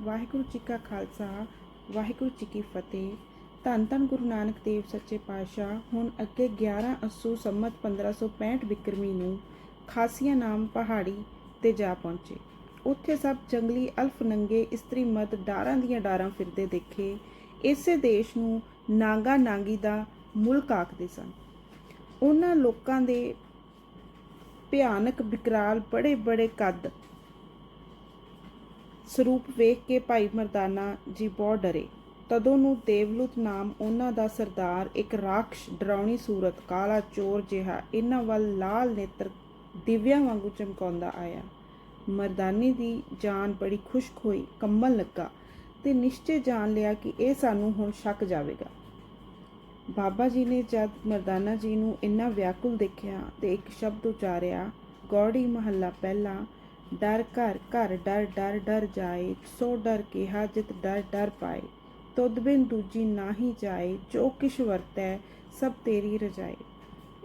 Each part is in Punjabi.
ਵਾਹਿਗੁਰੂ ਜੀ ਕਾ ਖਾਲਸਾ, ਵਾਹਿਗੁਰੂ ਜੀ ਕੀ ਫਤਿਹ। ਧੰਨ ਧੰਨ ਗੁਰੂ ਨਾਨਕ ਦੇਵ ਸੱਚੇ ਪਾਤਸ਼ਾਹ, ਹੁਣ ਅੱਗੇ 11 ਅਸੂ ਸੰਮਤ 1565 ਬਿਕਰਮੀ ਨੂੰ ਖਾਸੀਆ ਨਾਮ ਪਹਾੜੀ ਤੇ ਜਾ ਪਹੁੰਚੇ। ਉੱਥੇ ਸਭ ਜੰਗਲੀ ਅਲਫ ਨੰਗੇ ਇਸਤਰੀ ਮਰਦ ਡਾਰਾਂ ਦੀਆਂ ਡਾਰਾਂ ਫਿਰਦੇ ਦੇਖੇ। ਇਸੇ ਦੇਸ਼ ਨੂੰ ਨਾਗਾ ਨਾਗੀ ਦਾ ਮੁਲਕ ਆਖਦੇ ਸਨ। ਉਹਨਾਂ ਲੋਕਾਂ ਦੇ ਭਿਆਨਕ ਵਿਕਰਾਲ ਬੜੇ ਬੜੇ ਕੱਦ ਸਰੂਪ ਵੇਖ ਕੇ ਭਾਈ ਮਰਦਾਨਾ ਜੀ ਬਹੁਤ ਡਰੇ। ਤਦੋਂ ਨੂੰ ਦੇਵਲੂਤ ਨਾਮ ਉਹਨਾਂ ਦਾ ਸਰਦਾਰ ਇੱਕ ਰਾਖਸ਼, ਡਰਾਉਣੀ ਸੂਰਤ, ਕਾਲਾ ਚੋਰ ਜਿਹਾ ਇਹਨਾਂ ਵੱਲ ਲਾਲ ਨੇਤਰ ਦਿਵਿਆਂ ਵਾਂਗੂ ਚਮਕਾਉਂਦਾ ਆਇਆ। ਮਰਦਾਨੀ ਦੀ ਜਾਨ ਬੜੀ ਖੁਸ਼ਕ ਹੋਈ ਕੰਬਣ ਲੱਗਾ ਤੇ ਨਿਸ਼ਚੈ ਜਾਣ ਲਿਆ ਕਿ ਇਹ ਸਾਨੂੰ ਹੁਣ ਸ਼ੱਕ ਜਾਵੇਗਾ। ਬਾਬਾ ਜੀ ਨੇ ਜਦ ਮਰਦਾਨਾ ਜੀ ਨੂੰ ਇੰਨਾ ਵਿਆਕੁਲ ਦੇਖਿਆ ਤੇ ਇੱਕ ਸ਼ਬਦ ਉਚਾਰਿਆ, ਗੌੜੀ ਮਹੱਲਾ ਪਹਿਲਾ ਡਰ ਘਰ ਘਰ ਡਰ ਡਰ ਡਰ ਜਾਏ, ਸੋ ਡਰ ਕਿਹਾ ਜਿਤ ਡਰ ਡਰ ਪਾਏ। ਤੁਧ ਬਿਨ ਦੂਜੀ ਨਾਹੀ ਜਾਏ, ਜੋ ਕਿਛ ਵਰਤੈ ਸਭ ਤੇਰੀ ਰਜਾਏ।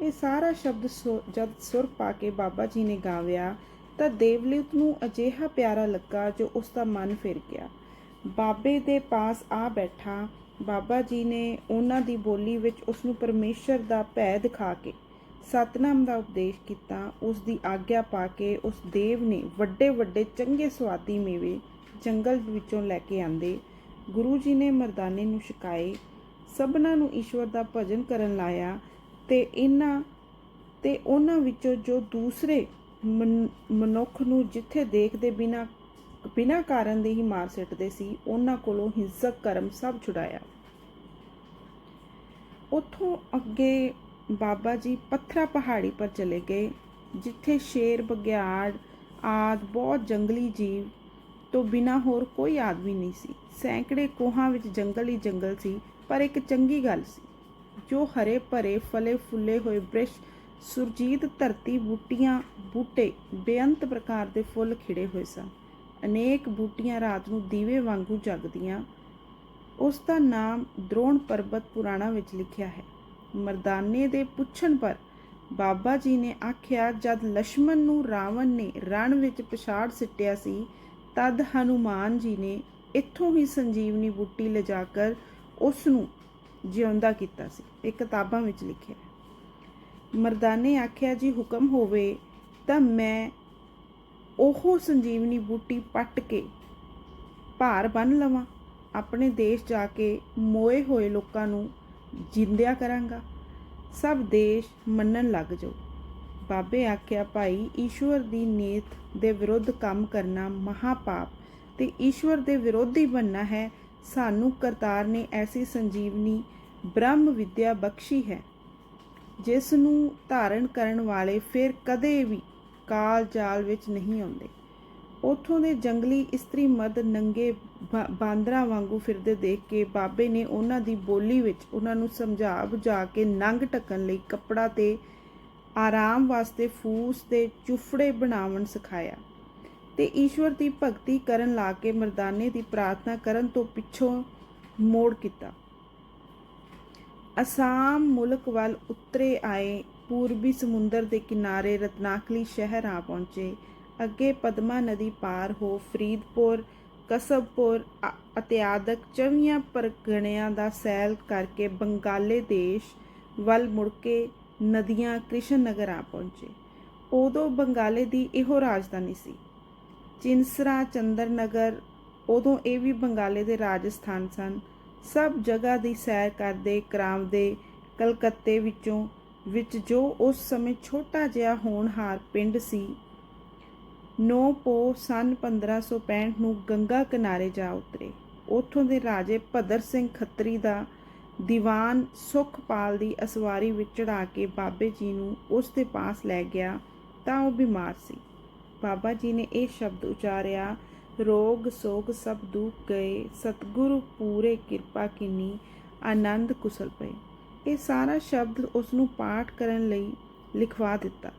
ਇਹ ਸਾਰਾ ਸ਼ਬਦ ਸੁ- ਜਦ ਸੁਰ ਪਾ ਕੇ ਬਾਬਾ ਜੀ ਨੇ ਗਾਵਿਆ, ਤਾਂ ਦੇਵਲਿਤ ਨੂੰ ਅਜਿਹਾ ਪਿਆਰਾ ਲੱਗਾ ਜੋ ਉਸ ਦਾ ਮਨ ਫਿਰ ਗਿਆ। ਬਾਬੇ ਦੇ ਪਾਸ ਆ ਬੈਠਾ, ਬਾਬਾ ਜੀ ਨੇ ਉਹਨਾਂ ਦੀ ਬੋਲੀ ਵਿੱਚ ਉਸ ਨੂੰ ਪਰਮੇਸ਼ਰ ਦਾ ਭੈ ਦਿਖਾ ਕੇ ਸਤਨਾਮ ਦਾ ਉਪਦੇਸ਼ ਕੀਤਾ ਉਸ ਦੀ ਆਗਿਆ ਪਾ ਕੇ ਉਸ ਦੇਵ ਨੇ ਵੱਡੇ ਵੱਡੇ ਚੰਗੇ ਸਵਾਦੀ ਮੇਵੇ ਜੰਗਲ ਵਿੱਚੋਂ ਲੈ ਕੇ ਆਂਦੇ। ਗੁਰੂ ਜੀ ਨੇ ਮਰਦਾਨੇ ਨੂੰ ਛਕਾਏ, ਸਭਨਾਂ ਨੂੰ ਈਸ਼ਵਰ ਦਾ ਭਜਨ ਕਰਨ ਲਾਇਆ ਤੇ ਇਹਨਾਂ, ਤੇ ਉਹਨਾਂ ਵਿੱਚੋਂ ਜੋ ਦੂਸਰੇ ਮਨ- ਮਨੁੱਖ ਨੂੰ ਜਿੱਥੇ ਦੇਖਦੇ ਬਿਨਾ ਬਿਨਾ ਕਾਰਨ ਦੇ ਹੀ ਮਾਰ ਸਿੱਟਦੇ ਸੀ, ਉਹਨਾਂ ਕੋਲੋਂ ਹਿੰਸਕ ਕਰਮ ਸਭ ਛੁਡਾਇਆ। ਉੱਥੋਂ ਅੱਗੇ ਬਾਬਾ ਜੀ ਪੱਥਰਾ ਪਹਾੜੀ ਪਰ ਚਲੇ ਗਏ, ਜਿੱਥੇ ਸ਼ੇਰ, ਬਗਿਆੜ ਆਦ ਬਹੁਤ ਜੰਗਲੀ ਜੀਵ ਤੋਂ ਬਿਨਾ ਹੋਰ ਕੋਈ ਆਦਮੀ ਨਹੀਂ ਸੀ। ਸੈਂਕੜੇ ਕੋਹਾਂ ਵਿੱਚ ਜੰਗਲ ਹੀ ਜੰਗਲ ਸੀ, ਪਰ ਇੱਕ ਚੰਗੀ ਗੱਲ ਸੀ, ਜੋ ਹਰੇ ਭਰੇ, ਫਲੇ ਫੁੱਲੇ ਹੋਏ ਬ੍ਰਿਸ਼, ਸੁਰਜੀਤ ਧਰਤੀ ਬੂਟੀਆਂ, ਬੂਟੇ ਬੇਅੰਤ ਪ੍ਰਕਾਰ ਦੇ ਫੁੱਲ ਖਿੜੇ ਹੋਏ ਸਨ। ਅਨੇਕ ਬੂਟੀਆਂ ਰਾਤ ਨੂੰ ਦੀਵੇ ਵਾਂਗੂ ਜਗਦੀਆਂ। ਉਸ ਦਾ ਨਾਮ ਦ੍ਰੋਣ ਪਰਬਤ ਪੁਰਾਣਾ ਵਿੱਚ ਲਿਖਿਆ ਹੈ। ਮਰਦਾਨੇ ਦੇ ਪੁੱਛਣ ਪਰ ਬਾਬਾ ਜੀ ਨੇ ਆਖਿਆ, ਜਦ ਲక్ష్మణ ਨੂੰ ਰਾਵਣ ਨੇ ਰਣ ਵਿੱਚ ਪਛਾੜ ਸਿੱਟਿਆ ਸੀ, ਤਦ ਹਨੂਮਾਨ ਜੀ ਨੇ ਇੱਥੋਂ ਹੀ ਸੰਜੀਵਨੀ ਬੁੱਟੀ ਲਿਜਾ ਕੇ ਉਸ ਨੂੰ ਜਿਉਂਦਾ ਕੀਤਾ ਸੀ। ਇਹ ਕਿਤਾਬਾਂ ਵਿੱਚ ਲਿਖਿਆ ਮਰਦਾਨੇ ਆਖਿਆ, ਜੀ ਹੁਕਮ ਹੋਵੇ ਤਾਂ ਮੈਂ ਉਹ ਸੰਜੀਵਨੀ ਬੂਟੀ ਪੱਟ ਕੇ ਭਾਰ ਬੰਨ ਲਵਾਂ। ਆਪਣੇ ਦੇਸ਼ ਜਾ ਕੇ ਮੋਏ ਹੋਏ ਲੋਕਾਂ ਨੂੰ ਜਿੰਦਿਆ ਕਰਾਂਗਾ। ਸਭ ਦੇਸ਼ ਮੰਨਣ ਲੱਗ ਜਾਓ। ਬਾਬੇ ਆਖਿਆ, ਭਾਈ, ਈਸ਼ਵਰ ਦੀ ਨੀਤ ਦੇ ਵਿਰੁੱਧ ਕੰਮ ਕਰਨਾ ਮਹਾਪਾਪ ਤੇ ਈਸ਼ਵਰ ਦੇ ਵਿਰੋਧੀ ਬਣਨਾ ਹੈ। ਸਾਨੂੰ ਕਰਤਾਰ ਨੇ ਐਸੀ ਸੰਜੀਵਨੀ ਬ੍ਰਹਮ ਵਿਦਿਆ ਬਖਸ਼ੀ ਹੈ। ਜਿਸ ਨੂੰ ਧਾਰਨ ਕਰਨ ਵਾਲੇ ਫਿਰ ਕਦੇ ਵੀ ਕਾਲ ਜਾਲ ਵਿੱਚ ਨਹੀਂ ਆਉਂਦੇ। ਉਥੋਂ ਦੇ ਜੰਗਲੀ ਇਸਤਰੀ ਮਰਦ ਨੰਗੇ ਬਾ- ਬਾਂਦਰਾਂ ਵਾਂਗੂ ਫਿਰਦੇ ਦੇਖ ਕੇ ਬਾਬੇ ਨੇ ਉਹਨਾਂ ਦੀ ਬੋਲੀ ਵਿੱਚ ਉਹਨਾਂ ਨੂੰ ਸਮਝਾ ਬੁਝਾ ਕੇ ਨੰਗ ਢੱਕਣ ਲਈ ਕੱਪੜਾ ਤੇ ਆਰਾਮ ਵਾਸਤੇ ਫੂਸ ਤੇ ਚੁਫੜੇ ਬਣਾਉਣ ਸਿਖਾਇਆ। ਤੇ ਈਸ਼ਵਰ ਦੀ ਭਗਤੀ ਕਰਨ ਲਾ ਕੇ ਮਰਦਾਨੇ ਦੀ ਪ੍ਰਾਰਥਨਾ ਕਰਨ ਤੋਂ ਪਿੱਛੋਂ ਮੋੜ ਕੀਤਾ। ਅਸਾਮ ਮੁਲਕ ਵੱਲ ਉਤਰੇ ਆਏ ਪੂਰਬੀ ਸਮੁੰਦਰ ਦੇ ਕਿਨਾਰੇ ਰਤਨਾਕਲੀ ਸ਼ਹਿਰ ਆ ਪਹੁੰਚੇ। ਅੱਗੇ ਪਦਮਾ ਨਦੀ ਪਾਰ ਹੋ, ਫਰੀਦਪੁਰ, ਕਸਬਪੁਰ ਅ- ਅਤੇ ਆਦਿਕ ਚਵੀਆਂ ਪਰਗਣਿਆਂ ਦਾ ਸੈਲ ਕਰਕੇ ਬੰਗਾਲੇ ਦੇਸ਼ ਵੱਲ ਮੁੜ ਕੇ ਨਦੀਆਂ ਕ੍ਰਿਸ਼ਨ ਨਗਰ ਆ ਪਹੁੰਚੇ। ਉਦੋਂ ਬੰਗਾਲੇ ਦੀ ਇਹੋ ਰਾਜਧਾਨੀ ਸੀ। ਚਿੰਸਰਾ, ਚੰਦਰ ਨਗਰ, ਉਦੋਂ ਇਹ ਵੀ ਬੰਗਾਲੇ ਦੇ ਰਾਜਸਥਾਨ ਸਨ। ਸਭ ਜਗ੍ਹਾ ਦੀ ਸੈਰ ਕਰਦੇ ਕਰਾਮਦੇ ਕਲਕੱਤੇ ਵਿੱਚੋਂ, ਵਿੱਚ ਜੋ ਉਸ ਸਮੇਂ ਛੋਟਾ ਜਿਹਾ ਹੋਣਹਾਰ ਪਿੰਡ ਸੀ 9 ਪੋ ਸਨ 1565 ਨੂੰ ਗੰਗਾ ਕਿਨਾਰੇ ਜਾ ਉਤਰੇ। ਉੱਥੋਂ ਦੇ ਰਾਜੇ ਭਦਰ ਸਿੰਘ ਖੱਤਰੀ ਦਾ ਦੀਵਾਨ ਸੁਖਪਾਲ ਦੀ ਅਸਵਾਰੀ ਵਿੱਚ ਚੜਾ ਕੇ ਬਾਬੇ ਜੀ ਨੂੰ ਉਸ ਦੇ ਪਾਸ ਲੈ ਗਿਆ ਤਾਂ ਉਹ ਬਿਮਾਰ ਸੀ। ਬਾਬਾ ਜੀ ਨੇ ਇਹ ਸ਼ਬਦ ਉਚਾਰਿਆ, ਰੋਗ, ਸੋਗ ਸਭ ਦੁੱਖ ਗਏ, ਸਤਿਗੁਰੂ ਪੂਰੇ ਕਿਰਪਾ ਕੀਨੀ, ਆਨੰਦ ਕੁਸਲ ਪਏ। ਇਹ ਸਾਰਾ ਸ਼ਬਦ ਉਸ ਨੂੰ ਪਾਠ ਕਰਨ ਲਈ ਲਿਖਵਾ ਦਿੱਤਾ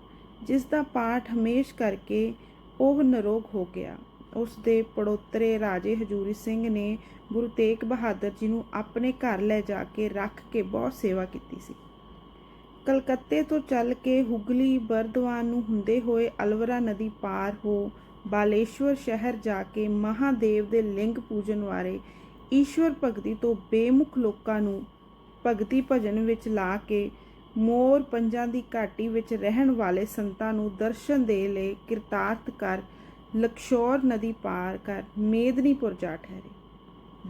ਜਿਸ ਦਾ ਪਾਠ ਹਮੇਸ਼ ਕਰਕੇ ਉਹ ਨਰੋਗ ਹੋ ਗਿਆ। ਉਸ ਦੇ ਪੜੋਤਰੇ ਰਾਜੇ ਹਜੂਰੀ ਸਿੰਘ ਨੇ ਗੁਰੂ ਤੇਗ ਬਹਾਦਰ ਜੀ ਨੂੰ ਆਪਣੇ ਘਰ ਲੈ ਜਾ ਕੇ ਰੱਖ ਕੇ ਬਹੁਤ ਸੇਵਾ ਕੀਤੀ ਸੀ। ਕਲਕੱਤੇ ਤੋਂ ਚੱਲ ਕੇ ਹੁਗਲੀ, ਬਰਦਵਾਨ ਨੂੰ ਹੁੰਦੇ ਹੋਏ ਅਲਵਰਾ ਨਦੀ ਪਾਰ ਹੋ ਬਾਲੇਸ਼ਵਰ ਸ਼ਹਿਰ ਜਾ ਕੇ ਮਹਾਦੇਵ ਦੇ ਲਿੰਗ ਪੂਜਨ ਵਾਲੇ ਈਸ਼ਵਰ ਭਗਤੀ ਤੋਂ ਬੇਮੁਖ ਲੋਕਾਂ ਨੂੰ ਭਗਤੀ ਭਜਨ ਵਿੱਚ ਲਾ ਕੇ ਮੋਰ ਪੰਜਾਂ ਦੀ ਘਾਟੀ ਵਿੱਚ ਰਹਿਣ ਵਾਲੇ ਸੰਤਾਂ ਨੂੰ ਦਰਸ਼ਨ ਦੇ ਲਈ ਕਿਰਤਾਰਥ ਕਰ ਲਕਸ਼ੌਰ ਨਦੀ ਪਾਰ ਕਰ ਮੇਦਨੀਪੁਰ ਜਾ ਠਹਿਰੇ,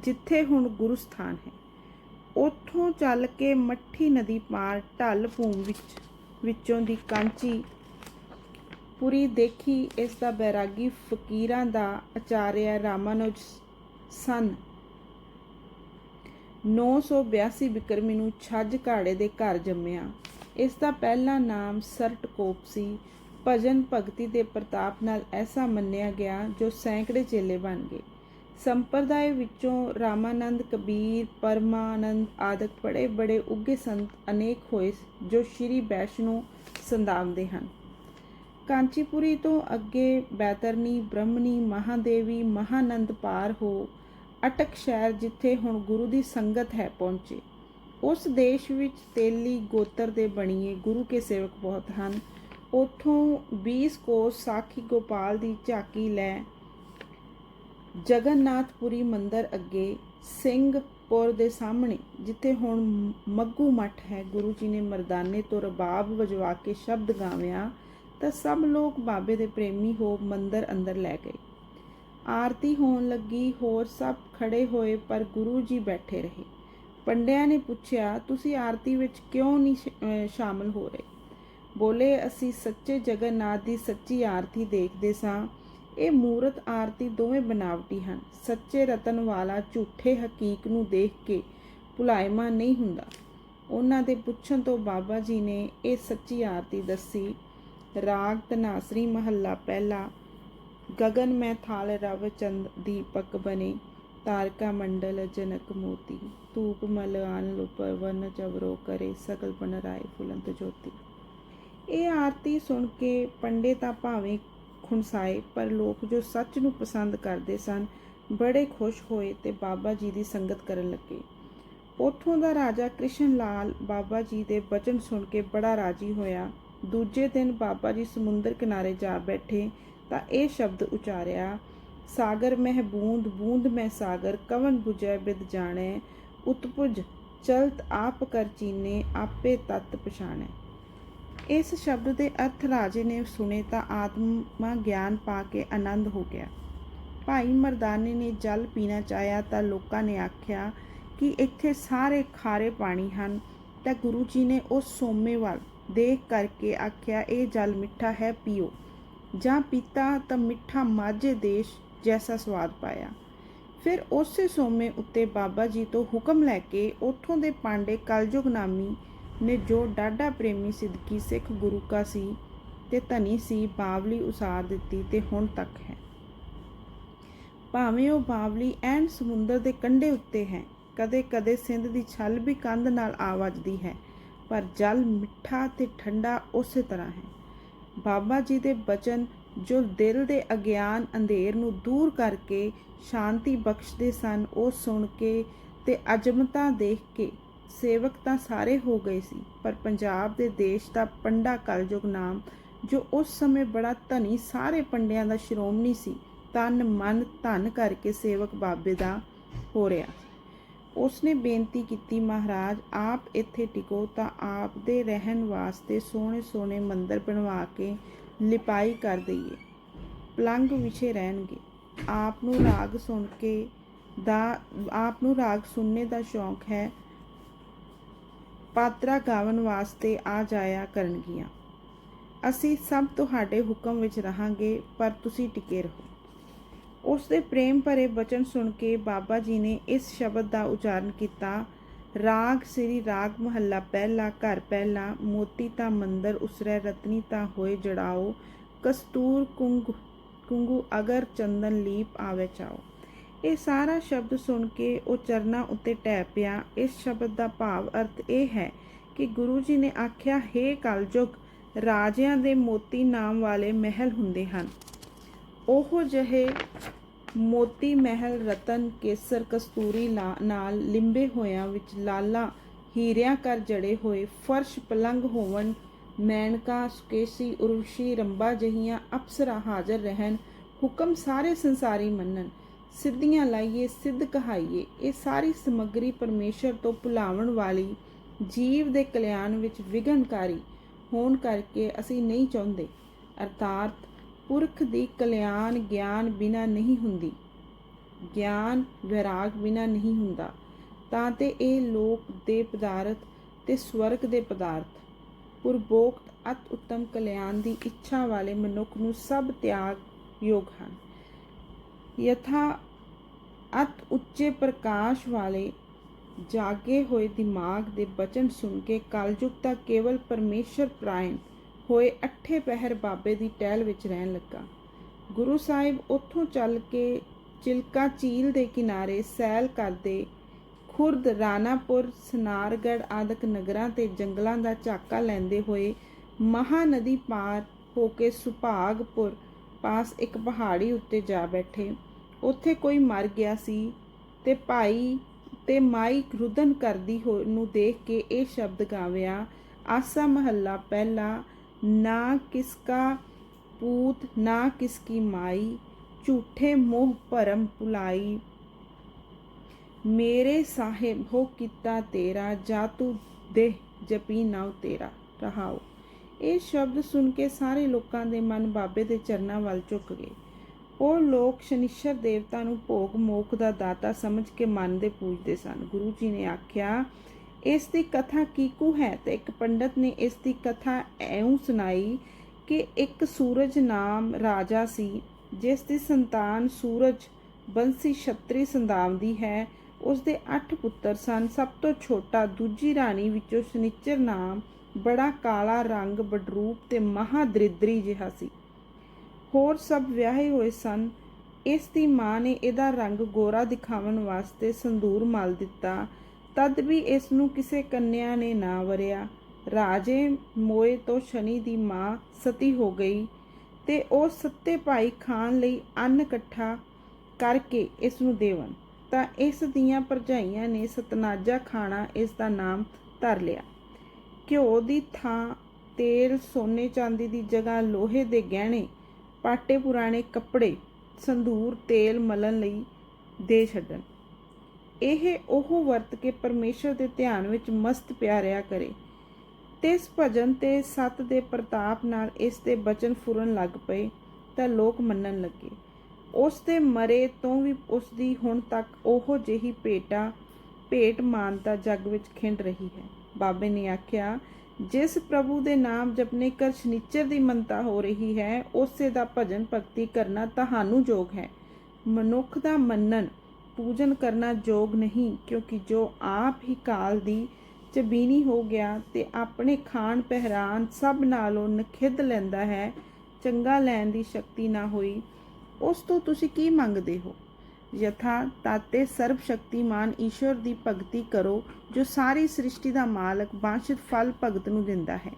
ਜਿੱਥੇ ਹੁਣ ਗੁਰੂ ਸਥਾਨ ਹੈ। ਉੱਥੋਂ ਚੱਲ ਕੇ ਮੱਠੀ ਨਦੀ ਪਾਰ ਢੱਲ ਭੂਮ ਵਿੱਚ, ਵਿੱਚੋਂ ਦੀ ਕਾਂਚੀ ਪੁਰੀ ਦੇਖੀ, ਇਸ ਦਾ ਬੈਰਾਗੀ ਫਕੀਰਾਂ ਦਾ ਆਚਾਰਿਆ ਰਾਮਾਨੁਜ ਸਨ। 982 ਬਿਕਰਮੀ ਨੂੰ ਛੱਜ ਘਾੜੇ ਦੇ ਘਰ ਜੰਮਿਆ। ਇਸ ਦਾ ਪਹਿਲਾ ਨਾਮ ਸਰਟਕੋਪ ਸੀ। ਭਜਨ ਭਗਤੀ ਦੇ ਪ੍ਰਤਾਪ ਨਾਲ ਐਸਾ ਮੰਨਿਆ ਗਿਆ ਜੋ ਸੈਂਕੜੇ ਚੇਲੇ ਬਣ ਗਏ। ਸੰਪਰਦਾਇ ਵਿੱਚੋਂ ਰਾਮਾਨੰਦ, ਕਬੀਰ, ਪਰਮਾਨੰਦ ਆਦਿਕ ਬੜੇ ਬੜੇ ਉੱਗੇ ਸੰਤ ਅਨੇਕ ਹੋਏ ਜੋ ਸ਼੍ਰੀ ਵੈਸ਼ਨੂ ਸੰਦਾਵਦੇ ਹਨ। ਕਾਂਚੀਪੁਰੀ ਤੋਂ ਅੱਗੇ ਬੈਤਰਨੀ, ਬ੍ਰਹਮਣੀ, ਮਹਾਦੇਵੀ, ਮਹਾਨੰਦ ਪਾਰ ਹੋ ਅਟਕ ਸ਼ਹਿਰ ਜਿੱਥੇ ਹੁਣ ਗੁਰੂ ਦੀ ਸੰਗਤ ਹੈ ਪਹੁੰਚੇ। ਉਸ ਦੇਸ਼ ਵਿੱਚ ਤੇਲੀ ਗੋਤਰ ਦੇ ਬਣੀਏ ਗੁਰੂ ਕੇ ਸੇਵਕ ਬਹੁਤ ਹਨ। ਉਥੋਂ 20 ਕੋਸ ਸਾਖੀ ਗੋਪਾਲ ਦੀ ਝਾਕੀ ਲੈ ਜਗਨਨਾਥਪੁਰੀ ਮੰਦਰ ਅੱਗੇ ਸਿੰਘਪੁਰ ਦੇ ਸਾਹਮਣੇ, ਜਿੱਥੇ ਹੁਣ ਮੱਗੂ ਮੱਠ ਹੈ। ਗੁਰੂ ਜੀ ਨੇ ਮਰਦਾਨੇ ਤੋਂ ਰਬਾਬ ਵਜਵਾ ਕੇ ਸ਼ਬਦ ਗਾਵਿਆ ਤਾਂ ਸਭ ਲੋਕ ਬਾਬੇ ਦੇ ਪ੍ਰੇਮੀ ਹੋ ਮੰਦਰ ਅੰਦਰ ਲੈ ਗਏ। ਆਰਤੀ ਹੋਣ ਲੱਗੀ, ਹੋਰ ਸਭ ਖੜੇ ਹੋਏ, ਪਰ ਗੁਰੂ ਜੀ ਬੈਠੇ ਰਹੇ। ਪੰਡਿਆਂ ਨੇ ਪੁੱਛਿਆ, ਤੁਸੀਂ ਆਰਤੀ ਵਿੱਚ ਕਿਉਂ ਨਹੀਂ ਸ਼- ਸ਼ਾਮਲ ਹੋ ਰਹੇ? ਬੋਲੇ, ਅਸੀਂ ਸੱਚੇ ਜਗਨਨਾਥ ਦੀ ਸੱਚੀ ਆਰਤੀ ਦੇਖਦੇ ਸਾਂ। ਇਹ ਮੂਰਤ ਆਰਤੀ ਦੋਵੇਂ ਬਨਾਵਟੀ ਹਨ। ਸੱਚੇ ਰਤਨ ਵਾਲਾ ਝੂਠੇ ਹਕੀਕ ਨੂੰ ਦੇਖ ਕੇ ਭੁਲਾਇਮਾ ਨਹੀਂ ਹੁੰਦਾ। ਉਹਨਾਂ ਦੇ ਪੁੱਛਣ ਤੋਂ ਬਾਬਾ ਜੀ ਨੇ ਇਹ ਸੱਚੀ ਆਰਤੀ ਦੱਸੀ। ਰਾਗ ਤਨਾਸਰੀ ਮਹੱਲਾ ਪਹਿਲਾ ਗਗਨ ਮੈਂ ਥਾਲ ਰਵ ਚੰਦ ਦੀਪਕ ਬਨੇ ਤਾਰਕਾ ਮੰਡਲ ਜਨਕ ਮੋਤੀ, ਧੂਪ ਮਲ ਆਨ ਲੁਪਵਨ ਜਵਰੋ ਕਰੇ, ਸਗਲ ਬਨ ਰਾਏ ਫੁਲੰਤ ਜੋਤੀ। ਇਹ ਆਰਤੀ ਸੁਣ ਕੇ ਪੰਡੇ ਤਾਂ ਭਾਵੇਂ ਖੁੰਸਾਏ ਪਰ ਲੋਕ ਜੋ ਸੱਚ ਨੂੰ ਪਸੰਦ ਕਰਦੇ ਸਨ, ਬੜੇ ਖੁਸ਼ ਹੋਏ ਤੇ ਬਾਬਾ ਜੀ ਦੀ ਸੰਗਤ ਕਰਨ ਲੱਗੇ। ਉੱਥੋਂ ਦਾ ਰਾਜਾ ਕ੍ਰਿਸ਼ਨ ਲਾਲ ਬਾਬਾ ਜੀ ਦੇ ਬਚਨ ਸੁਣ ਕੇ ਬੜਾ ਰਾਜੀ ਹੋਇਆ। ਦੂਜੇ ਦਿਨ ਬਾਬਾ ਜੀ ਸਮੁੰਦਰ ਕਿਨਾਰੇ ਜਾ ਬੈਠੇ ਤਾਂ ਇਹ ਸ਼ਬਦ ਉਚਾਰਿਆ, ਸਾਗਰ ਮਹਿ ਬੂੰਦ ਬੂੰਦ ਮਹਿ ਸਾਗਰ, ਕਵਨ 부ਜੈ ਬਿਦ ਜਾਣੈ, ਉਤਪੁਜ ਚਲਤ ਆਪ ਕਰ ਚੀਨੇ, ਆਪੇ ਤਤ ਪਛਾਣੈ। ਇਸ ਸ਼ਬਦ ਦੇ ਅਰਥ ਰਾਜੇ ਨੇ ਸੁਣੇ ਤਾਂ ਆਤਮਾ ਗਿਆਨ ਪਾ ਕੇ ਆਨੰਦ ਹੋ ਗਿਆ। ਭਾਈ ਮਰਦਾਨੇ ਨੇ ਜਲ ਪੀਣਾ ਚਾਹਿਆ ਤਾਂ ਲੋਕਾਂ ਨੇ ਆਖਿਆ ਕਿ ਇੱਥੇ ਸਾਰੇ ਖਾਰੇ ਪਾਣੀ ਹਨ। ਤਾਂ ਗੁਰੂ ਜੀ ਨੇ ਉਸ ਸੋਮੇ ਵੱਲ ਦੇਖ ਕਰਕੇ ਆਖਿਆ, ਇਹ ਜਲ ਮਿੱਠਾ ਹੈ, ਪੀਓ। ਜਾਂ ਪੀਤਾ ਤਾਂ ਮਿੱਠਾ ਮਾਝੇ ਦੇਸ਼ ਜੈਸਾ ਸਵਾਦ ਪਾਇਆ। ਫਿਰ ਉਸੇ ਸੋਮੇ ਉੱਤੇ ਬਾਬਾ ਜੀ ਤੋਂ ਹੁਕਮ ਲੈ ਕੇ ਉੱਥੋਂ ਦੇ ਪਾਂਡੇ ਕਲਯੁਗ ਨਾਮੀ ਨੇ ਜੋ ਡਾਡਾ ਪ੍ਰੇਮੀ ਸਿੱਧਕੀ ਸਿੱਖ ਗੁਰੂ ਕਾ ਸੀ ਤੇ ਧਨੀ ਸੀ, ਬਾਵਲੀ ਉਸਾਰ ਦਿੱਤੀ ਤੇ ਹੁਣ ਤੱਕ ਹੈ। ਭਾਵੇਂ ਉਹ ਬਾਵਲੀ ਐਨ ਸਮੁੰਦਰ ਦੇ ਕੰਢੇ ਉੱਤੇ ਹੈ ਕਦੇ ਕਦੇ ਸਿੰਧ ਦੀ ਛਲ ਵੀ ਕੰਧ ਨਾਲ ਆ ਵੱਜਦੀ ਹੈ, ਪਰ ਜਲ ਮਿੱਠਾ ਤੇ ਠੰਡਾ ਉਸੇ ਤਰ੍ਹਾਂ ਹੈ। ਬਾਬਾ ਜੀ ਦੇ ਬਚਨ ਜੋ ਦਿਲ ਦੇ ਅਗਿਆਨ ਅੰਧੇਰ ਨੂੰ ਦੂਰ ਕਰਕੇ ਸ਼ਾਂਤੀ ਬਖਸ਼ਦੇ ਸਨ, ਉਹ ਸੁਣ ਕੇ ਤੇ ਅਜਮਤਾ ਦੇਖ ਕੇ ਸੇਵਕ ਤਾਂ ਸਾਰੇ ਹੋ ਗਏ ਸੀ, ਪਰ ਪੰਜਾਬ ਦੇ ਦੇਸ਼ ਦਾ ਪੰਡਾ ਕਲਯੁਗ ਨਾਮ, ਜੋ ਉਸ ਸਮੇਂ ਬੜਾ ਧਨੀ ਸਾਰੇ ਪੰਡਿਆਂ ਦਾ ਸ਼੍ਰੋਮਣੀ ਸੀ, ਤਨ ਮਨ ਧਨ ਕਰਕੇ ਸੇਵਕ ਬਾਬੇ ਦਾ ਹੋ ਰਿਹਾ। ਉਸਨੇ ਬੇਨਤੀ ਕੀਤੀ, ਮਹਾਰਾਜ, ਆਪ ਇੱਥੇ ਟਿਕੋ ਤਾਂ ਆਪ ਦੇ ਰਹਿਣ ਵਾਸਤੇ ਸੋਹਣੇ ਸੋਹਣੇ ਮੰਦਰ ਬਣਵਾ ਕੇ ਲਿਪਾਈ ਕਰ ਦਈਏ। ਪਲੰਗ ਵਿਛੇ ਰਹਿਣਗੇ। ਆਪ ਨੂੰ ਰਾਗ ਸੁਣ ਕੇ ਦਾ, ਆਪ ਨੂੰ ਰਾਗ ਸੁਣਨੇ ਦਾ ਸ਼ੌਂਕ ਹੈ। ਪਾਤਰਾ ਗਾਵਨ ਵਾਸਤੇ ਆ ਜਾਇਆ ਕਰਨਗੀਆਂ। ਅਸੀਂ ਸਭ ਤੁਹਾਡੇ ਹੁਕਮ ਵਿੱਚ ਰਹਾਂਗੇ, ਪਰ ਤੁਸੀਂ ਟਿਕੇ ਰਹੋ। ਉਸ ਦੇ ਪ੍ਰੇਮ ਭਰੇ ਬਚਨ ਸੁਣ ਕੇ ਬਾਬਾ ਜੀ ਨੇ ਇਸ ਸ਼ਬਦ ਦਾ ਉਚਾਰਨ ਕੀਤਾ, ਰਾਗ ਸ੍ਰੀ ਰਾਗ ਮਹੱਲਾ ਪਹਿਲਾ, ਘਰ ਪਹਿਲਾ, ਮੋਤੀ ਤਾਂ ਮੰਦਰ ਉਸਰੈ, ਰਤਨੀ ਤਾਂ ਹੋਏ ਜੜਾਓ, ਕਸਤੂਰ ਕੁੰਗ, ਕੁੰਗੂ ਅਗਰ ਚੰਦਨ ਲੀਪ ਆਵੇ ਚਾਓ। ਇਹ ਸਾਰਾ ਸ਼ਬਦ ਸੁਣ ਕੇ ਉਹ ਚਰਨਾਂ ਉੱਤੇ ਟਹਿ ਪਿਆ। ਇਸ ਸ਼ਬਦ ਦਾ ਭਾਵ ਅਰਥ ਇਹ ਹੈ ਕਿ ਗੁਰੂ ਜੀ ਨੇ ਆਖਿਆ, ਹੈ ਕਲਯੁਗ ਰਾਜਿਆਂ ਦੇ ਮੋਤੀ ਨਾਮ ਵਾਲੇ ਮਹਿਲ ਹੁੰਦੇ ਹਨ। ਉਹ ਜਿਹੇ ਮੋਤੀ ਮਹਿਲ ਰਤਨ ਕੇਸਰ ਕਸਤੂਰੀ ਲਾ- ਨਾਲ ਲਿੰਬੇ ਹੋਇਆਂ ਵਿੱਚ ਲਾਲਾ ਹੀਰਿਆਂ ਕਰ ਜੜੇ ਹੋਏ ਫਰਸ਼ ਪਲੰਗ ਹੋਵਨ ਮੈਨਕਾ ਸੁਕੇਸੀ ਉਰਵਸ਼ੀ ਰੰਬਾ ਜਹੀਆਂ ਅਪਸਰਾ ਹਾਜ਼ਰ ਰਹਿਣ, ਹੁਕਮ ਸਾਰੇ ਸੰਸਾਰੀ ਮੰਨਣ। ਸਿੱਧੀਆਂ ਲਾਈਏ, ਸਿੱਧ ਕਹਾਈਏ, ਇਹ ਸਾਰੀ ਸਮੱਗਰੀ ਪਰਮੇਸ਼ਰ ਤੋਂ ਭੁਲਾਵਣ ਵਾਲੀ ਜੀਵ ਦੇ ਕਲਿਆਣ ਵਿੱਚ ਵਿਘਨਕਾਰੀ ਹੋਣ ਕਰਕੇ ਅਸੀਂ ਨਹੀਂ ਚਾਹੁੰਦੇ। ਅਰਥਾਤ ਪੁਰਖ ਦੀ ਕਲਿਆਣ ਗਿਆਨ ਬਿਨਾ ਨਹੀਂ ਹੁੰਦੀ। ਗਿਆਨ ਵਿਰਾਗ ਬਿਨਾ ਨਹੀਂ ਹੁੰਦਾ। ਤਾਂ ਤੇ ਇਹ ਲੋਕ ਦੇ ਪਦਾਰਥ ਤੇ ਸਵਰਗ ਦੇ ਪਦਾਰਥ। ਪੁਰਬੋਕਤ ਅਤ ਉੱਤਮ ਕਲਿਆਣ ਦੀ ਇੱਛਾ ਵਾਲੇ ਮਨੁੱਖ ਨੂੰ ਸਭ ਤਿਆਗ ਯੋਗ ਹਨ। ਯਥਾ ਅਤ ਉੱਚੇ ਪ੍ਰਕਾਸ਼ ਵਾਲੇ ਜਾਗੇ ਹੋਏ ਦਿਮਾਗ ਦੇ ਬਚਨ ਸੁਣ ਕੇ ਕਲਯੁਗ ਦਾ ਕੇਵਲ ਪਰਮੇਸ਼ਰ ਪ੍ਰਾਇਣ ਹੋਏ ਅੱਠੇ ਪਹਿਰ ਬਾਬੇ ਦੀ ਟਹਿਲ ਵਿੱਚ ਰਹਿਣ ਲੱਗਾ। ਗੁਰੂ ਸਾਹਿਬ ਉੱਥੋਂ ਚੱਲ ਕੇ ਚਿਲਕਾ ਝੀਲ ਦੇ ਕਿਨਾਰੇ ਸੈਲ ਕਰਦੇ ਖੁਰਦ ਰਾਣਾਪੁਰ ਸਨਾਰਗੜ ਆਦਿਕ ਨਗਰਾਂ ਤੇ ਜੰਗਲਾਂ ਦਾ ਝਾਕਾ ਲੈਂਦੇ ਹੋਏ ਮਹਾਨਦੀ ਪਾਰ ਹੋ ਕੇ ਸੁਭਾਗਪੁਰ ਪਾਸ ਇੱਕ ਪਹਾੜੀ ਉੱਤੇ ਜਾ ਬੈਠੇ। ਉੱਥੇ ਕੋਈ ਮਰ ਗਿਆ ਸੀ ਤੇ ਭਾਈ ਤੇ ਮਾਈ ਰੁਦਨ ਕਰਦੀ ਹੋ ਨੂੰ ਦੇਖ ਕੇ ਇਹ ਸ਼ਬਦ ਗਾਵਿਆ, ਆਸਾ ਮਹੱਲਾ ਪਹਿਲਾ ਨਾ ਕਿਸਕਾ ਪੂਤ, ਨਾ ਕਿਸਕੀ ਮਾਈ, ਝੂਠੇ ਮੋਹ ਭਰਮ ਭੁਲਾਈ। ਮੇਰੇ ਸਾਹਿਬ, ਹੋ ਕੀਤਾ ਤੇਰਾ, ਜਾ ਤੂੰ ਦੇਹ ਜਪੀ ਨਾਉ ਤੇਰਾ, ਰਹਾਓ। ਇਹ ਸ਼ਬਦ ਸੁਣ ਕੇ ਸਾਰੇ ਲੋਕਾਂ ਦੇ ਮਨ ਬਾਬੇ ਦੇ ਚਰਨਾਂ ਵੱਲ ਝੁਕ ਗਏ। ਉਹ ਲੋਕ ਸ਼ਨੀਸ਼ਰ ਦੇਵਤਾ ਨੂੰ ਭੋਗ ਮੋਖ ਦਾ ਦਾਤਾ ਸਮਝ ਕੇ ਮੰਨਦੇ ਪੂਜਦੇ ਸਨ। ਗੁਰੂ ਜੀ ਨੇ ਆਖਿਆ ਇਸ ਦੀ ਕਥਾ ਕੀਕੂ ਹੈ ਤੇ ਇੱਕ ਪੰਡਤ ਨੇ ਇਸ ਦੀ ਕਥਾ ਐਉਂ ਸੁਣਾਈ ਕਿ ਇੱਕ ਸੂਰਜ ਨਾਮ ਰਾਜਾ ਸੀ, ਜਿਸ ਦੀ ਸੰਤਾਨ ਸੂਰਜ ਬੰਸੀ ਛਤਰੀ ਸੰਦਾਵਦੀ ਹੈ। ਉਸ ਦੇ 8 ਪੁੱਤਰ ਸਨ। ਸਭ ਤੋਂ ਛੋਟਾ ਦੂਜੀ ਰਾਣੀ ਵਿੱਚੋਂ ਸ਼ਨੀਚਰ ਨਾਮ ਬੜਾ ਕਾਲਾ ਰੰਗ ਬਡਰੂਪ ਤੇ ਮਹਾਦਰਿਦਰੀ ਜਿਹਾ ਸੀ। ਹੋਰ ਸਭ ਵਿਆਹੇ ਹੋਏ ਸਨ। ਇਸ ਦੀ ਮਾਂ ਨੇ ਇਹਦਾ ਰੰਗ ਗੋਰਾ ਦਿਖਾਉਣ ਵਾਸਤੇ ਸੰਦੂਰ ਮਲ ਦਿੱਤਾ। ਤਦ ਵੀ ਇਸ ਨੂੰ ਕਿਸੇ ਕੰਨਿਆ ਨੇ ਨਾ ਵਰਿਆ। ਰਾਜੇ ਮੋਏ ਤੋਂ ਸ਼ਨੀ ਦੀ ਮਾਂ ਸਤੀ ਹੋ ਗਈ ਤੇ ਉਹ ਸੱਤੇ ਭਾਈ ਖਾਣ ਲਈ ਅੰਨ ਇਕੱਠਾ ਕਰਕੇ ਇਸ ਨੂੰ ਦੇਵਨ। ਤਾਂ ਇਸ ਦੀਆਂ ਭਰਜਾਈਆਂ ਨੇ ਸਤਨਾਜਾ ਖਾਣਾ ਇਸ ਦਾ ਨਾਮ ਧਰ ਲਿਆ। ਘਿਓ ਦੀ ਥਾਂ, ਤੇਲ, ਸੋਨੇ ਚਾਂਦੀ ਦੀ ਜਗ੍ਹਾ, ਲੋਹੇ ਦੇ ਗਹਿਣੇ, ਪਾਟੇ ਪੁਰਾਣੇ ਕੱਪੜੇ, ਸੰਧੂਰ, ਤੇਲ ਮਲਣ ਲਈ ਦੇ ਛੱਡਣ। ਇਹ ਉਹ ਵਰਤ ਕੇ ਪਰਮੇਸ਼ਰ ਦੇ ਧਿਆਨ ਵਿੱਚ ਮਸਤ ਪਿਆ ਰਿਹਾ ਕਰੇ। ਤੇ ਇਸ ਭਜਨ ਤੇ ਸਤ ਦੇ ਪ੍ਰਤਾਪ ਨਾਲ ਇਸ ਦੇ ਬਚਨ ਫੁਰਨ ਲੱਗ ਪਏ ਤਾਂ ਲੋਕ ਮੰਨਣ ਲੱਗੇ। ਉਸ ਦੇ ਮਰੇ ਤੋਂ ਵੀ ਉਸ ਦੀ ਹੁਣ ਤੱਕ ਉਹੋ ਜਿਹੀ ਭੇਟਾ, ਭੇਟ ਮਾਨਤਾ ਜਗ ਵਿੱਚ ਖਿੰਡ ਰਹੀ ਹੈ। ਬਾਬੇ ਨੇ ਆਖਿਆ, ਜਿਸ ਪ੍ਰਭੂ ਦੇ ਨਾਮ ਜਪਨੇ ਕਰ ਸ਼ਨੀਚਰ ਦੀ ਮੰਤਾ ਹੋ ਰਹੀ ਹੈ, ਉਸੇ ਦਾ ਭਜਨ ਭਗਤੀ ਕਰਨਾ ਤੁਹਾਨੂੰ ਯੋਗ ਹੈ। ਮਨੁੱਖ ਦਾ ਮੰਨਣ ਪੂਜਨ ਕਰਨਾ ਯੋਗ ਨਹੀਂ, ਕਿਉਂਕਿ ਜੋ ਆਪ ਹੀ ਕਾਲ ਦੀ ਚਬੀਨੀ ਹੋ ਗਿਆ ਤੇ ਆਪਣੇ ਖਾਣ ਪਹਿਰਾਨ ਸਭ ਨਾਲੋਂ ਨਖਿੱਧ ਲੈਂਦਾ ਹੈ, ਚੰਗਾ ਲੈਣ ਦੀ ਸ਼ਕਤੀ ਨਾ ਹੋਈ, ਉਸ ਤੋਂ ਤੁਸੀਂ ਕੀ ਮੰਗਦੇ ਹੋ? ਯਥਾ ਤਾਤੇ ਸਰਬ ਸ਼ਕਤੀਮਾਨ ਈਸ਼ਵਰ ਦੀ ਭਗਤੀ ਕਰੋ, ਜੋ ਸਾਰੀ ਸ੍ਰਿਸ਼ਟੀ ਦਾ ਮਾਲਕ ਬਾਸ਼ਿਤ ਫਲ ਭਗਤ ਨੂੰ ਦਿੰਦਾ ਹੈ।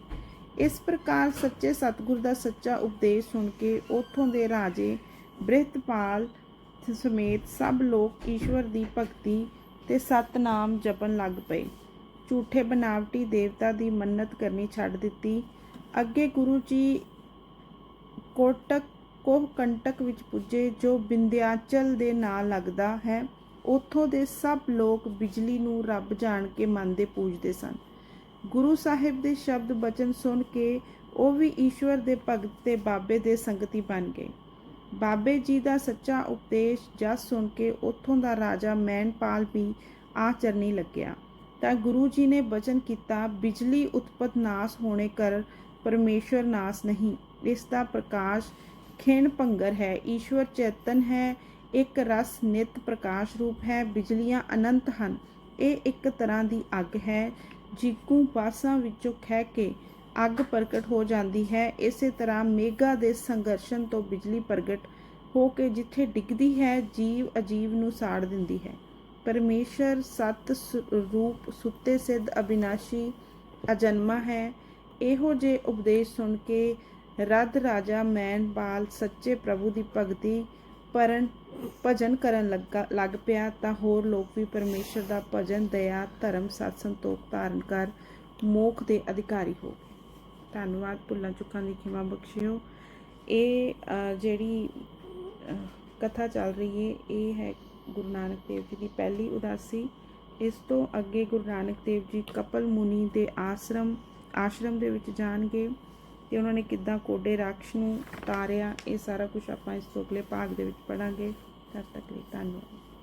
ਇਸ ਪ੍ਰਕਾਰ ਸੱਚੇ ਸਤਿਗੁਰ ਦਾ ਸੱਚਾ ਉਪਦੇਸ਼ ਸੁਣ ਕੇ ਉਥੋਂ ਦੇ ਰਾਜੇ ਬ੍ਰਿਹਤਪਾਲ ਸਮੇਤ ਸਭ ਲੋਕ ਈਸ਼ਵਰ ਦੀ ਭਗਤੀ ਤੇ ਸਤਨਾਮ ਜਪਣ ਲੱਗ ਪਏ। ਝੂਠੇ ਬਨਾਵਟੀ ਦੇਵਤਾ ਦੀ ਮੰਨਤ ਕਰਨੀ ਛੱਡ ਦਿੱਤੀ। ਅੱਗੇ ਗੁਰੂ ਜੀ ਕੋਟਕ, ਕੋਹ ਕੰਟਕ ਵਿੱਚ ਪੁੱਜੇ, ਜੋ ਬਿੰਦਿਆਚਲ ਦੇ ਨਾਲ ਲੱਗਦਾ ਹੈ, ਉੱਥੋਂ ਦੇ ਸਭ ਲੋਕ ਬਿਜਲੀ ਨੂੰ ਰੱਬ ਜਾਣ ਕੇ ਮੰਨਦੇ ਪੂਜਦੇ ਸਨ। ਗੁਰੂ ਸਾਹਿਬ ਦੇ ਸ਼ਬਦ ਬਚਨ ਸੁਣ ਕੇ ਉਹ ਵੀ ਈਸ਼ਵਰ ਦੇ ਭਗਤ ਤੇ ਬਾਬੇ ਦੇ ਸੰਗਤੀ ਬਣ ਗਏ। ਬਾਬੇ ਜੀ ਦਾ ਸੱਚਾ ਉਪਦੇਸ਼ ਜਸ ਸੁਣ ਕੇ ਉੱਥੋਂ ਦਾ ਰਾਜਾ ਮੈਨਪਾਲ ਵੀ ਆਚਰਨੀ ਲੱਗਿਆ। ਤਾਂ ਗੁਰੂ ਜੀ ਨੇ ਬਚਨ ਕੀਤਾ, ਬਿਜਲੀ ਉਤਪਤ ਨਾਸ ਹੋਣੇ ਕਰ, ਪਰਮੇਸ਼ਵਰ ਨਾਸ ਨਹੀਂ। ਇਸ ਦਾ ਪ੍ਰਕਾਸ਼ ਖਿਣ ਭੰਗਰ ਹੈ। ਈਸ਼ਵਰ ਚੇਤਨ ਹੈ, ਇੱਕ ਰਸ ਨਿਤ ਪ੍ਰਕਾਸ਼ ਰੂਪ ਹੈ, ਬਿਜਲੀਆਂ ਅਨੰਤ ਹਨ। ਇਹ ਇੱਕ ਤਰ੍ਹਾਂ ਦੀ ਅੱਗ ਹੈ ਜਿੱਕੂ ਪਾਸਾਂ ਵਿੱਚੋਂ ਖਹਿ ਕੇ ਅੱਗ ਪ੍ਰਗਟ ਹੋ ਜਾਂਦੀ ਹੈ। ਇਸੇ ਤਰ੍ਹਾਂ ਮੇਗਾ ਦੇ ਸੰਘਰਸ਼ਣ ਤੋਂ ਬਿਜਲੀ ਪ੍ਰਗਟ ਹੋ ਕੇ ਜਿੱਥੇ ਡਿੱਗਦੀ ਹੈ, ਜੀਵ ਅਜੀਵ ਨੂੰ ਸਾੜ ਦਿੰਦੀ ਹੈ। ਪਰਮੇਸ਼ਰ ਸਤ ਰੂਪ ਸੁੱਤੇ ਸਿੱਧ ਅਬਿਨਾਸ਼ੀ ਅਜਨਮਾ ਹੈ। ਇਹੋ ਜੇ ਉਪਦੇਸ਼ ਸੁਣ ਕੇ ਰਦ ਰਾਜਾ ਮੈਨਪਾਲ ਸੱਚੇ ਪ੍ਰਭੂ ਦੀ ਭਗਤੀ ਪਰਨ ਭਜਨ ਕਰਨ ਲੱਗਾ, ਲੱਗ ਪਿਆ ਤਾਂ ਹੋਰ ਲੋਕ ਵੀ ਪਰਮੇਸ਼ਰ ਦਾ ਭਜਨ, ਦਇਆ, ਧਰਮ ਸਤ ਸੰਤੋਖ ਧਾਰਨ ਕਰ ਮੋਖ ਦੇ ਅਧਿਕਾਰੀ ਹੋ ਗਏ। ਧੰਨਵਾਦ ਭੁੱਲਾਂ ਚੁੱਕਾਂ ਦੀ ਖਿਮਾ ਬਖਸ਼ਿਓ। ਇਹ ਜਿਹੜੀ ਕਥਾ ਚੱਲ ਰਹੀ ਹੈ ਇਹ ਹੈ ਗੁਰੂ ਨਾਨਕ ਦੇਵ ਜੀ ਦੀ ਪਹਿਲੀ ਉਦਾਸੀ। ਇਸ ਤੋਂ ਅੱਗੇ ਗੁਰੂ ਨਾਨਕ ਦੇਵ ਜੀ ਕਪਲ ਮੁਨੀ ਦੇ ਆਸ਼ਰਮ ਆਸ਼ਰਮ ਦੇ ਵਿੱਚ ਜਾਣਗੇ ਤੇ ਉਹਨਾਂ ਨੇ ਕਿੱਦਾਂ ਕੋਡੇ ਰਾਖਸ਼ ਨੂੰ ਤਾਰਿਆ, ਇਹ ਸਾਰਾ ਕੁਝ ਆਪਾਂ ਇਸ ਤੋਂ ਅਗਲੇ ਭਾਗ ਦੇ ਵਿੱਚ ਪੜਾਂਗੇ ਤਦ ਤੱਕ ਲਈ ਧੰਨਵਾਦ।